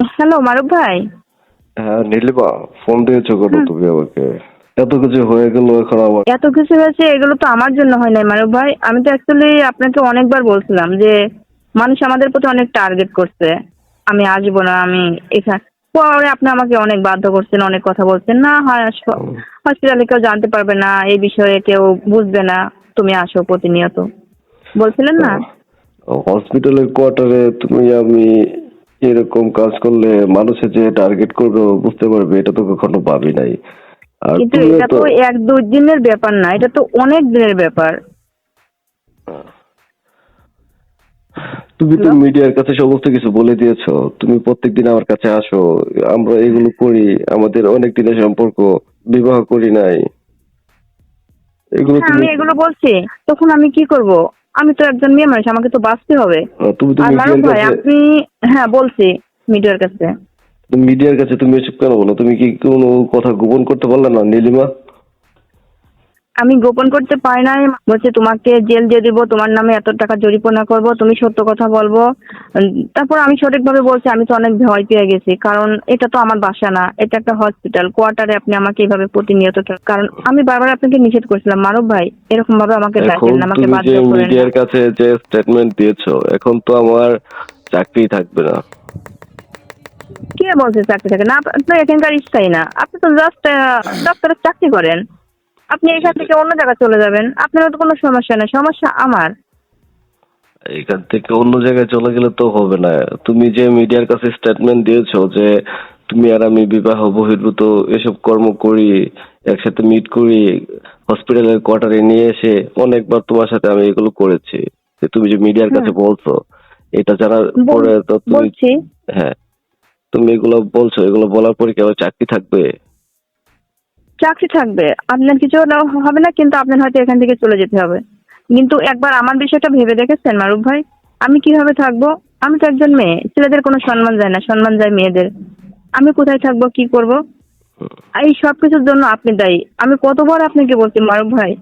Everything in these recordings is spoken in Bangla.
হ্যালো মারুফ ভাই। হ্যাঁ নীলিমা ফোন দিয়েছ কেন তুমি আমাকে? এত কিছু হয়ে গেল এখন আমার। এত কিছু হয়েছে এগুলো তো আমার জন্য হয় নাই মারুফ ভাই। আমি তো অ্যাকচুয়ালি আপনাকে অনেকবার বলছিলাম যে মানুষ আমাদের প্রতি অনেক টার্গেট করছে। আমি আসব না আমি এখানে। পরে আপনি আমাকে অনেক বাধ্য করছেন অনেক কথা বলছেন। না হয় হসপিটালে কেউ জানতে পারবে না এই বিষয়ে কেউ বুঝবে না। তুমি আসো প্রতিনিয়ত। বলছিলেন না? হসপিটালের কোয়ার্টারে তুমি আমি এরকম কাজ করলে মানুষের যে টার্গেট করবে ও বুঝতে পারবে এটা তো কখনো ভাবি নাই। আর কিন্তু এটা তো এক দুই দিনের ব্যাপার না এটা তো অনেক দিনের ব্যাপার। তুমি তো মিডিয়ার কাছে সমস্ত কিছু বলে দিয়েছ তুমি প্রত্যেকদিন আমার কাছে আসো আমরা এগুলো করি আমাদের অনেক দিনের সম্পর্ক বিবাহ করি নাই। এগুলো হ্যাঁ, তুমি আমি এগুলো বলছি তখন আমি কি করব? আমি তো একজন মেয়ে মানুষ আমাকে তো বাঁচতে হবে। তুমি তো আর মারুফ ভাই আপনি হ্যাঁ বলছি মিডিয়ার কাছে। মিডিয়ার কাছে তুমি এসব কেন বলো? তুমি কি কোনো কথা গোপন করতে পারলে না নীলিমা? আমি গোপন করতে পারি নাই। বলছে তোমাকে জেল দিয়ে দিব তোমার নামে এত টাকা জরিমানা করব তুমি সত্য কথা বলব। তারপর আমি সঠিকভাবে বলছি আমি তো অনেক ভয় পেয়ে গেছি কারণ এটা তো আমার বাসা না এটা একটা হসপিটাল কোয়ার্টারে আপনি আমাকে এইভাবে প্রতিনিয়ত কারণ আমি বারবার আপনাকে নিষেধ করছিলাম মারুফ ভাই এরকম ভাবে আমাকে ডাকেন আমাকে বাধ্য করেন। মিডিয়ার কাছে যে স্টেটমেন্ট দিয়েছ এখন তো আমার চাকরি থাকবে না। কে বলছে চাকরি থাকে না? আপ- আপনার এখানকার স্থায়ী না। আপনি তো জাস্ট দপ্তরের চাকরি করেন। আপনি এখান থেকে অন্য জায়গায় চলে যাবেন। আপনার তো কোনো সমস্যা নেই সমস্যা আমার। এখান থেকে অন্য জায়গায় চলে গেলে তো হবে না। তুমি যে মিডিয়ার কাছে স্টেটমেন্ট দিয়েছ যে তুমি আর আমি বিবাহ বহির্ভূত এসব কর্ম করি একসাথে মিট করি হসপিটালের কোয়ার্টারে নিয়ে এসে অনেকবার তোমার সাথে আমি এগুলো করেছি। যে তুমি যে মিডিয়ার কাছে বলছো এটা জানার পরে তো তুমি হ্যাঁ। তুমি এগুলো বলছো এগুলো বলার পরে কি আমার চাকরি থাকবে? চাকরি থাকবে। আপনার কিছু হবে না কিন্তু আপনার হয়তো এখান থেকে চলে যেতে হবে। কিন্তু একবার আমার বিষয়টা ভেবে দেখেছেন মারুফ ভাই? আমি কীভাবে থাকব? আমি তো একজন মেয়ে ছেলেদের কোনো সম্মান যায় না সম্মান যায় মেয়েদের। আমি কোথায় থাকব কি করব? এই সব কিছুর জন্য আপনি দায়ী। আমি কতবার আপনাকে বলছি মারুফ ভাই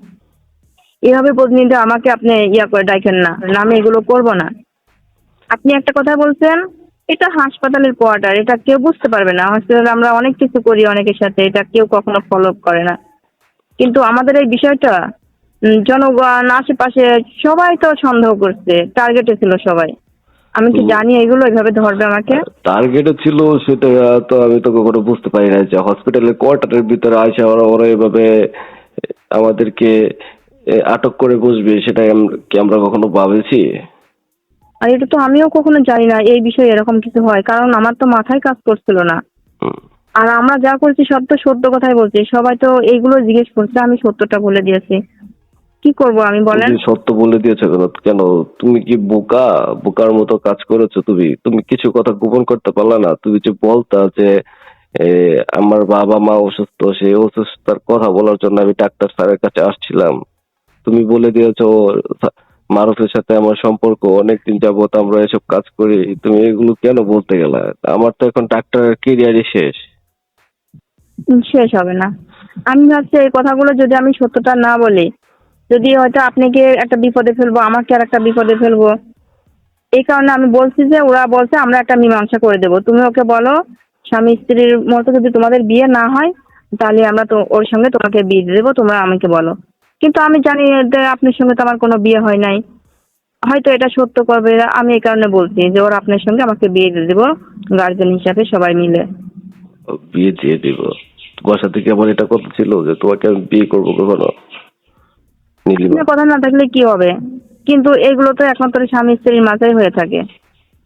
এভাবে প্রতিনিয়ত আমাকে আপনি ইয়া করে ডাকেন না না, আমি এগুলো করব না। আপনি একটা কথা বলছেন এটা হাসপাতালের কোয়ার্টার এটা কেউ বুঝতে পারবে না। হসপিটালে আমরা অনেক কিছু করি অনেকের সাথে এটা কেউ কখনো ফলো করে না। কিন্তু আমাদের এই বিষয়টা জনগণ আশেপাশে সবাই তো সন্দেহ করছে টার্গেটে ছিল সবাই। আমি কি জানি এগুলো এভাবে ধরবে আমাকে? টার্গেটে ছিল সেটা তো আমি তো কখনো বুঝতে পারি না যে হসপিটালের কোয়ার্টারের ভিতরে আসে ওরা ওরা এভাবে আমাদেরকে আটক করে বসবে সেটা কি আমরা কখনো ভাবেছি? আর এটা তো আমিও কখনো জানি না এই বিষয়ে এরকম কিছু হয়। কারণ আমার তো মাথায় কাজ করছিল না। আর আমরা যা করছি সব তো সত্য কথাই বলছি। সবাই তো এইগুলো জিজ্ঞেস করছে আমি সত্যটা বলে দিয়েছি। কি করব আমি বলেন? সত্য বলে দিয়েছ কেন? তুমি কি বোকা? বোকার মতো কাজ করেছ তুমি? তুমি কিছু কথা গোপন করতে পারলা না। তুমি যে বলতা যে আমার বাবা মা অসুস্থ সেই অসুস্থতার কথা বলার জন্য আমি ডাক্তার স্যারের কাছে আসছিলাম। তুমি বলে দিয়েছ মারুফের সাথে আমার সম্পর্ক অনেকদিন যাবত আমরা এসব কাজ করি, তুমি এগুলো কেন বলতে গেলে? আমার তো এখন ডাক্তারের কেরিয়ারই শেষ। শেষ হবে না। আমি ভাবছি এই কথাগুলো যদি আমি সত্যটা না বলি, যদি হয়তো আপনাকে একটা বিপদে ফেলব, আমাকে আর একটা বিপদে ফেলব, এই কারণে আমি বলছি যে ওরা বলছে আমরা একটা মীমাংসা করে দেবো। তুমি ওকে বলো, স্বামী স্ত্রীর মতো যদি তোমাদের বিয়ে না হয়, তাহলে আমরা তো ওর সঙ্গে তোমাকে বিয়ে দেবো, তোমরা আমাকে বলো। কিন্তু আমি জানি আপনার সঙ্গে তো আমার কোনো বিয়ে হয় নাই। হয়তো এটা সত্য করবে আমি এই কারণে বলছি যে ওরা আপনার সঙ্গে আমাকে বিয়ে দিয়ে দেবো গার্জেন হিসাবে সবাই মিলে। বিয়ে দিয়ে দিব। তোমার সাথে কি আমার এটা কথা ছিল যে তোমাকে আমি বিয়ে করব কখনো? কথা না থাকলে কি হবে? কিন্তু এগুলো তো একমাত্র স্বামী স্ত্রীর মাঝেই হয়ে থাকে।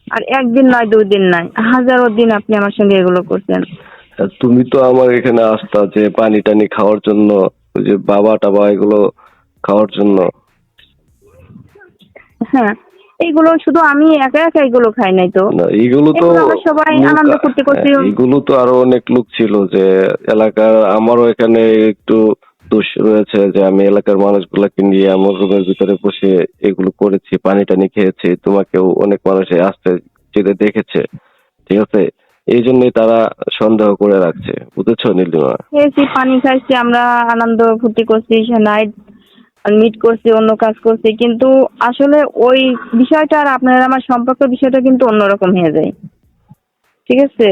আর একদিন নয় দুই দিন নয় হাজারো দিন আপনি আমার সঙ্গে এগুলো করছেন। তুমি তো আমার এখানে আসতা যে পানি টানি খাওয়ার জন্য ওই যে বাবা টাবা এগুলো খাওয়ার জন্য। হ্যাঁ এইগুলো শুধু আমি একা একা এগুলো খাই নাই তো। না এগুলো তো এগুলো আমরা সবাই আনন্দ করতে করতে- হ্যাঁ, এগুলো তো আরও অনেক লোক ছিল যে এলাকার আমারও এখানে একটু দোষ রয়েছে যে আমি এলাকার মানুষগুলাকে নিয়ে আমার রুমের ভিতরে বসে এগুলো করেছি পানি টানি খেয়েছি তোমাকেও অনেক মানুষে আসতে যেতে দেখেছে। ঠিক আছে? এই জন্যই তারা সন্দেহ করে রাখছে। বুঝেছ নীলিমা খেয়েছি পানি খাইছি আমরা আনন্দ ফুর্তি করছি নাইট মিট করছি অন্য কাজ করছি কিন্তু আসলে ওই বিষয়টা আর আপনার আমার সম্পর্ক বিষয়টা কিন্তু অন্যরকম হয়ে যায়। ঠিক আছে?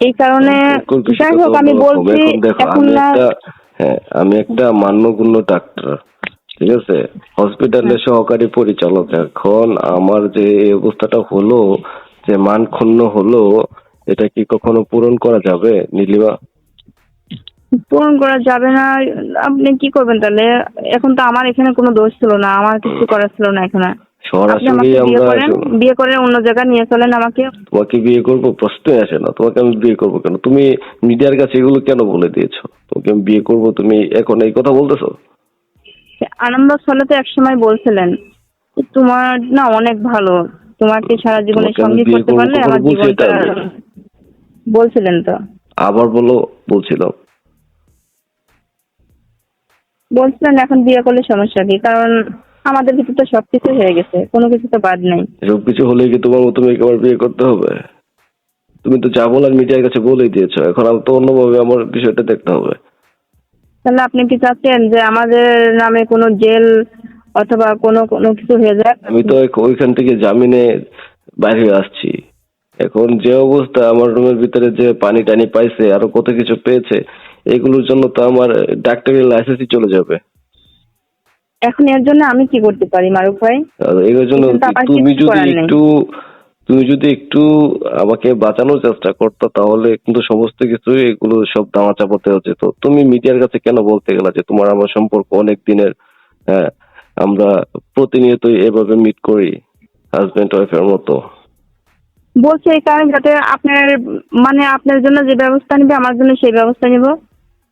এই কারণে যাই হোক আমি বলছি এখন না হ্যাঁ আমি একটা মান্যগুণ্য ডাক্তার ঠিক আছে? হসপিটালের সহকারী পরিচালক। এখন আমার যে এই অবস্থাটা হলো যে মান ক্ষুণ্ণ হলো এটা কি কখনো পূরণ করা যাবে নীলিমা? পূরণ করা যাবে না আপনি কি করবেন তাহলে? এখন তো আমার এখানে কোনো দোষ ছিল না আমার কিছু করার ছিল না এখানে। সরাসরি আমরা বিয়ে করে অন্য জায়গায় নিয়ে চলেন আমাকে। তোমাকে বিয়ে করব? প্রশ্নই আসে না তোমাকে আমি বিয়ে করব কেন? তুমি মিডিয়ার কাছে এগুলো কেন বলে দিয়েছ? তোমাকে আমি বিয়ে করব তুমি এখন এই কথা বলতেছো? আনন্দ ছলে তো একসময় বলছিলেন তোমার না অনেক ভালো তোমাকে সারা জীবনে তোমাকে সঙ্গী করতে পারলে আমার জীবনটা? বলছিলেন তো। আবার বলো বলছিলাম বলছিলেন এখন বিয়ে করলে সমস্যা কি? কারণ আমাদের ভিতরে তো সবকিছু হয়ে গেছে কোনো কিছু তো বাদ নাই। এসব কিছু হলে কি তোমার মতো মেয়েকে আবার বিয়ে করতে হবে? তুমি তো যা বলার মিডিয়ার কাছে বলেই দিয়েছ এখন আমি তো অন্যভাবে আমার বিষয়টা দেখতে হবে। তাহলে আপনি কি চাচ্ছেন যে আমাদের নামে কোনো জেল অথবা কোনো কোনো কিছু হয়ে যাক? আমি তো ওইখান থেকে জামিনে বাইরে আসছি। এখন যে অবস্থা আমার রুমের ভিতরে যে পানি টানি পাইছে আরও কত কিছু পেয়েছে এগুলোর জন্য তো আমার ডাক্তারের লাইসেন্সই চলে যাবে। এখন এর জন্য আমি কি করতে পারি মারুফ ভাই? এর জন্য তুমি যদি একটু তুমি যদি একটু আমাকে বাঁচানোর চেষ্টা করতো তাহলে কিন্তু সমস্ত কিছু এগুলো সব দামা চাপাতে হচ্ছে। তো তুমি মিডিয়ার কাছে কেন বলতে গেলা যে তোমার আমার সম্পর্ক অনেক দিনের হ্যাঁ আমরা প্রতিনিয়তই এভাবে মিট করি হাজবেন্ড ওয়াইফের মতো? বলছি এই কারণে যাতে আপনার মানে আপনার জন্য যে ব্যবস্থা নিবে আমার জন্য সেই ব্যবস্থা নিব।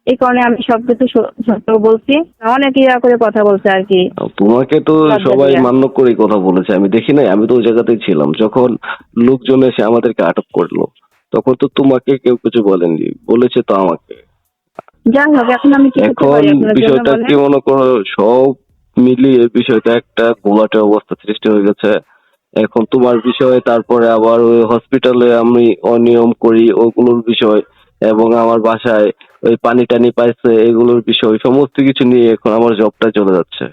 এই কারণে আমি সবকিছু সত্য বলছি। অনেক ইয়া করে কথা বলছে আর কি। তোমাকে তো সবাই। মান্য করেই কথা বলেছে। আমি দেখি নাই আমি তো ওই জায়গাতেই ছিলাম। যখন লোকজন এসে আমাদেরকে আটক করল তখন তো তোমাকে কেউ কিছু বলেনি। বলেছে তো আমাকে। যাই হোক এখন আমি এখন বিষয়টা? কি মনে করো? সব মিলিয়ে বিষয়টা একটা গোলাটে অবস্থা সৃষ্টি হয়ে গেছে। এখন তোমার বিষয়ে তারপরে আবার ওই হসপিটালে আমি অনিয়ম করি ওগুলোর বিষয় এবং আমার বাসায় ওই পানি টানি পাইছে এগুলোর বিষয় সমস্ত কিছু নিয়ে এখন আমার জবটা চলে যাচ্ছে।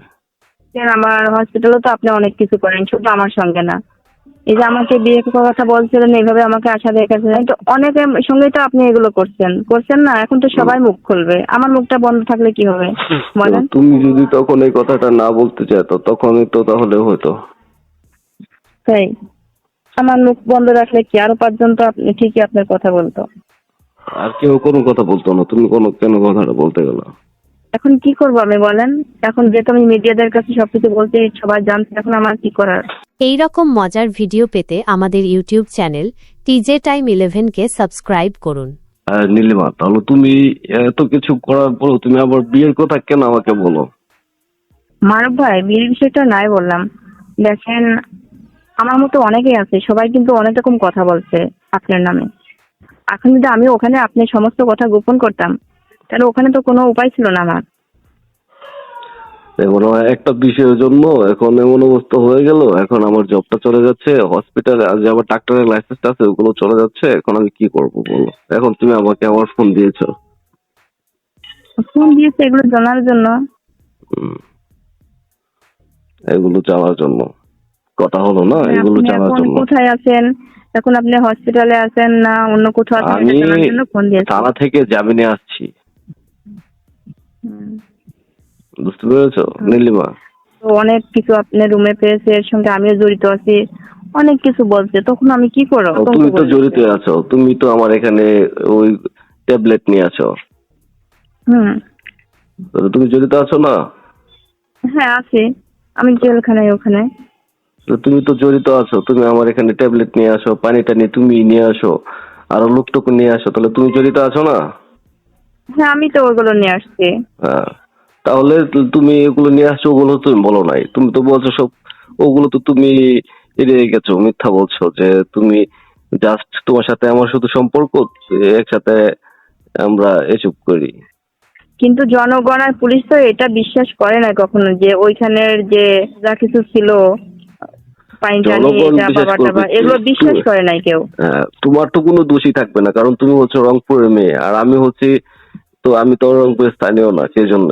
দেখেন, আমার হসপিটালে তো আপনি অনেক কিছু করেন শুধু আমার সঙ্গে না। এই যে আমাকে বিয়ে করার কথা বলছিলেন এইভাবে আমাকে আশা দেখাচ্ছেন তো অনেকের সঙ্গেই তো আপনি এগুলো করছেন। করছেন না এখন তো সবাই মুখ খুলবে। আমার মুখটা বন্ধ থাকলে কি হবে? তুমি যদি তখন এই কথাটা না বলতে চাইতো তখনই তো তাহলে হতো। তাই? আমার মুখ বন্ধ রাখলে কি আরও পাঁচজন তো আপনি ঠিকই আপনার কথা বলতো? আর কেউ কোনো কথা বলতো না তুমি কোনো কেন কথাটা বলতে গেলো? এখন কি করব আমি বলেন? এখন যেহেতু আমি মিডিয়াদের কাছে সবকিছু বলতে সবাই জানতে এখন আমার কি করার? এই রকম মজার ভিডিও পেতে আমাদের ইউটিউব চ্যানেল টিজে টাইম ইলেভেনকে সাবস্ক্রাইব করুন। আর নীলিমা তাহলে তুমি এত কিছু করার পরও তুমি আবার বিয়ের কথা কেন আমাকে বলো? মানব ভাই বিয়ের বিষয়টা নাই বললাম। দেখেন আমার মতো অনেকেই আছে সবাই কিন্তু অনেক রকম কথা বলছে আপনার নামে। এখন যদি আমি ওখানে আপনার সমস্ত কথা গোপন করতাম তাহলে ওখানে তো কোনো উপায় ছিল না আমার। এবার একটা বিষয়ের জন্য এখন এমন অবস্থা হয়ে গেল এখন আমার জবটা চলে যাচ্ছে হসপিটালে আজ আবার ডাক্তারের লাইসেন্স আছে ওগুলো চলে যাচ্ছে এখন আমি কি করব বলো? এখন তুমি আমাকে আবার ফোন দিয়েছ। ফোন দিয়েছে এগুলো জানার জন্য। এগুলো চালার জন্য। কথা হলো না এগুলো এখন জন্য। কোথায় আছেন? এখন আপনি হসপিটালে আছেন না অন্য কোথাও আছেন? আমি জানার থানা থেকে জামিনে আসছি। বুঝতে পেরেছ? নীলিমা? তো অনেক কিছু আপনি রুমে পেয়েছে এর সঙ্গে আমিও জড়িত আছি। অনেক কিছু বলছে তখন আমি কি করব? তুমি তো জড়িত আছো তুমি তো আমার এখানে ওই ট্যাবলেট নিয়ে আছো। হুম। তুমি জড়িত আছো না? হ্যাঁ আছি। আমি জেলখানায় ওখানে। তো তুমি তো জড়িত আছো তুমি আমার এখানে ট্যাবলেট নিয়ে আসো পানি টানি তুমি নিয়ে আসো আরও লোকটুকু নিয়ে আসো তাহলে তুমি জড়িত আছো না? হ্যাঁ আমি তো ওগুলো নিয়ে আসছি। হ্যাঁ তাহলে তুমি এগুলো নিয়ে আসছো ওগুলো তুমি বলো নাই। তুমি তো বলছো সব ওগুলো তো তুমি এড়িয়ে গেছো মিথ্যা বলছো যে তুমি জাস্ট তোমার সাথে আমার শুধু সম্পর্ক একসাথে আমরা এসব করি। কিন্তু জনগণ আর পুলিশ তো এটা বিশ্বাস করে না কখনো যে ওইখানের যে যা কিছু ছিল পানি টানি এটা বিশ্বাস বাবা টাবা এগুলো বিশ্বাস করে নাই কেউ। হ্যাঁ, তোমার তো কোনো দোষই থাকবে না কারণ তুমি হচ্ছে রংপুরের মেয়ে আর আমি হচ্ছি তো আমি তো রংপুরের স্থানীয় না সেই জন্য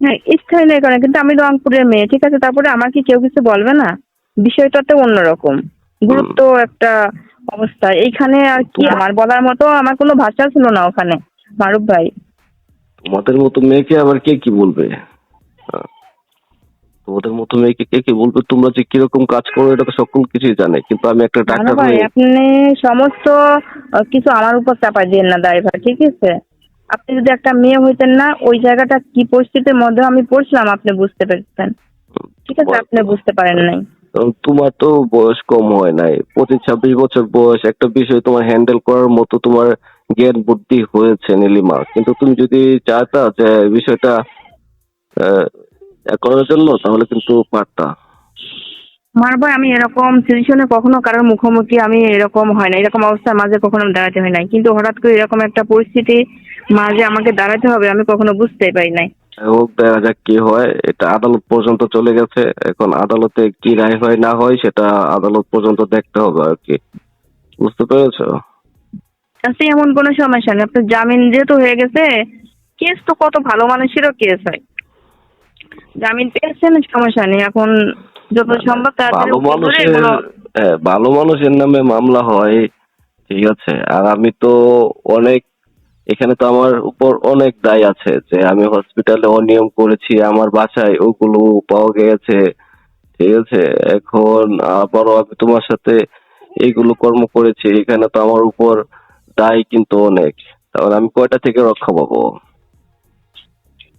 হ্যাঁ স্থায়ী নেই করে কিন্তু আমি রংপুরের মেয়ে ঠিক আছে? তারপরে আমার কি কেউ কিছু বলবে না? বিষয়টা তো অন্যরকম। গুরুত্ব একটা অবস্থা। এইখানে আর কি আমার বলার মতো আমার কোনো ভাষা ছিল না ওখানে মারুফ ভাই। তোমাদের মতো মেয়েকে আবার কে কি বলবে। তোমাদের মতো মেয়েকে কে কি বলবে? তোমরা যে কীরকম কাজ করো এটা তো সকল কিছুই জানে। কিন্তু আমি একটা ডাক্তার ভাই আপনি সমস্ত কিছু আমার উপর চাপাই দিয়েন না ড্রাইভার ঠিক আছে? আপনি যদি একটা মেয়ে হইতেন না ওই জায়গাটা কি পরিস্থিতির মধ্যে আমি পড়ছিলাম আপনি বুঝতে পেরেছেন। ঠিক আছে আপনি বুঝতে পারেন নাই। তোমার তো বয়স কম হয় নাই। পঁচিশ ছাব্বিশ বছর বয়স একটা বিষয় তোমার হ্যান্ডেল করার মতো তোমার জ্ঞান বুদ্ধি হয়েছে নীলিমা। কিন্তু তুমি যদি চাইতা যে বিষয়টা করার জন্য? তাহলে কিন্তু পারতা। মার ভাই আমি এরকম সিচুয়েশনে কখনো কারোর মুখোমুখি আমি এরকম হয় না। এরকম অবস্থার মাঝে কখনো দাঁড়াতে হয় নাই। কিন্তু হঠাৎ করে এরকম একটা পরিস্থিতি মাঝে আমাকে দাঁড়াতে হবে আমি কখনো বুঝতেই পারি নাই। হোক দেখা যাক কি হয়। এটা আদালত পর্যন্ত চলে গেছে। এখন আদালতে কি রায় হয় না হয় সেটা আদালত পর্যন্ত দেখতে হবে আর কি। বুঝতে পেরেছ? আচ্ছা এমন কোনো সমস্যা নেই। আপনার জামিন যেহেতু হয়ে গেছে কেস তো কত ভালো মানুষেরও কেস হয়। জামিন পেয়েছেন সমস্যা নেই এখন যত সম্ভব ভালো মানুষের হ্যাঁ, ভালো মানুষের নামে মামলা হয় ঠিক আছে? আর আমি তো অনেক এখানে তো আমার উপর অনেক দায় আছে যে আমি হসপিটালে অনিয়ম করেছি আমার বাসায় ওগুলো পাওয়া গেছে ঠিক আছে? এখন আবারও আমি তোমার সাথে এইগুলো কর্ম করেছি এখানে তো আমার উপর দায় কিন্তু অনেক। তাহলে আমি কয়টা থেকে রক্ষা পাবো?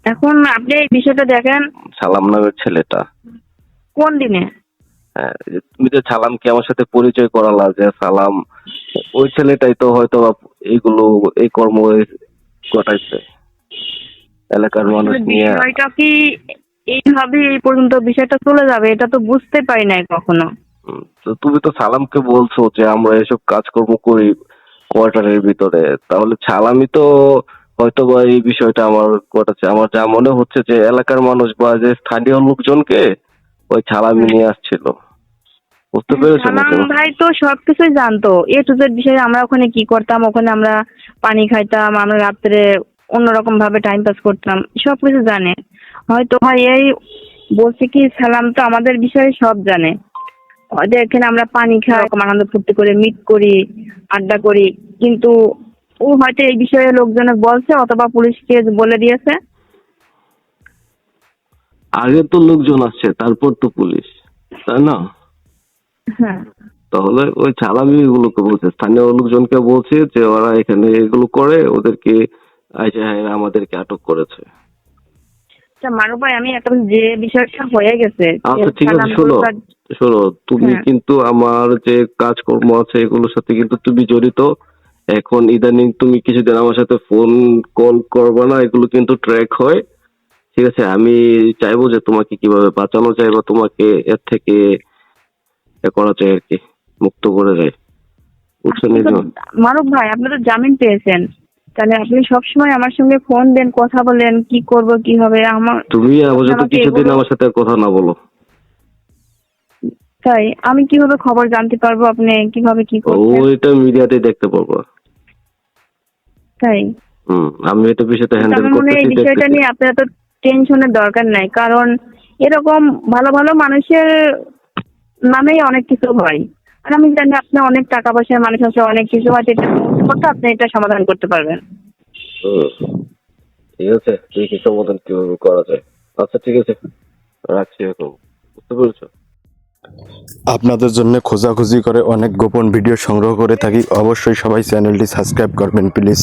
এখন আপনি এই বিষয়টা দেখেন। সালাম নামের ছেলেটা। কোন দিনে? হ্যাঁ, তুমি যে সালামকে আমার সাথে পরিচয় করালা যে সালাম ওই ছেলেটাই তো হয়তো এইগুলো এই কর্ম ঘটাইছে। এলাকার মানুষ নিয়ে। বিষয়টা কি এইভাবে এই পর্যন্ত বিষয়টা চলে যাবে এটা তো বুঝতে পারি নাই কখনো। তো তুমি তো সালামকে বলছো যে আমরা এসব কাজকর্ম করি কোয়ার্টারের ভিতরে। তাহলে সালামই তো হয়তো বা এই বিষয়টা আমার ঘটাচ্ছে আমার যা মনে হচ্ছে যে এলাকার মানুষ বা যে স্থানীয় লোকজনকে ওই ছালামি নিয়ে আসছিল। বুঝতে পেরেছ সালাম ভাই তো সবকিছুই জানতো। এ টু জেড বিষয়ে আমরা ওখানে কি করতাম ওখানে আমরা পানি খাইতাম আমরা রাত্রে অন্যরকম ভাবে টাইম পাস করতাম সবকিছু জানে। হয়তো ভাই এই বলছে কি সালাম তো আমাদের বিষয়ে সব জানে। হয়তো এখানে আমরা পানি খাই আনন্দ ফুর্তি করে মিট করি আড্ডা করি। কিন্তু ও হয়তো এই বিষয়ে লোকজনে বলছে অথবা পুলিশকে বলে দিয়েছে। আগে তো লোকজন আসছে তারপর তো পুলিশ তাই না? হ্যাঁ। তাহলে ওই চালামি এগুলোকে বলছে স্থানীয় লোকজনকে বলছে যে ওরা এখানে এগুলো করে ওদেরকে আমাদেরকে আটক করেছে। আচ্ছা মারু ভাই আমি একটা যে বিষয়টা হয়ে গেছে আচ্ছা ঠিক আছে সালাম শোনো শোনো তুমি হ্যাঁ। কিন্তু আমার যে কাজকর্ম আছে এগুলোর সাথে কিন্তু তুমি জড়িত। এখন ইদানিং তুমি কিছুদিন আমার সাথে ফোন কল করবে না এগুলো কিন্তু ট্র্যাক হয়। ঠিক আছে আমি চাইব যে তোমাকে কীভাবে বাঁচানো যায় বা তোমাকে এর থেকে করা যায় আর কি মুক্ত করে যায় মারুফ ভাই আপনি তো জামিন পেয়েছেন। তাহলে আপনি সবসময় আমার সঙ্গে ফোন দেন কথা বলেন কি করব কি হবে? আমার তুমি আপাতত কিছুদিন আমার সাথে কথা না বলো। তাই আমি কীভাবে খবর জানতে পারব আপনি কীভাবে কি করছেন? ওইটা মিডিয়াতে দেখতে পারব। তাই? হুম আমি এটা বিষয়টা হ্যান্ডেল মনে এই বিষয়টা নিয়ে আপনার তো টেনশনের দরকার নাই কারণ এরকম ভালো ভালো মানুষের নামেই অনেক কিছু হয়। আর আমি জানি আপনি অনেক টাকা পয়সার মানুষ আছে অনেক কিছু আছে এটা করতে আপনি এটা সমাধান করতে পারবেন। ঠিক আছে দেখি সমাধান কীভাবে করা যায়। আচ্ছা ঠিক আছে রাখছি এখন। বুঝতে পেরেছ? আপনাদের জন্য খোঁজাখুঁজি করে অনেক গোপন ভিডিও সংগ্রহ করে থাকি। অবশ্যই সবাই চ্যানেলটি সাবস্ক্রাইব করবেন, প্লিজ।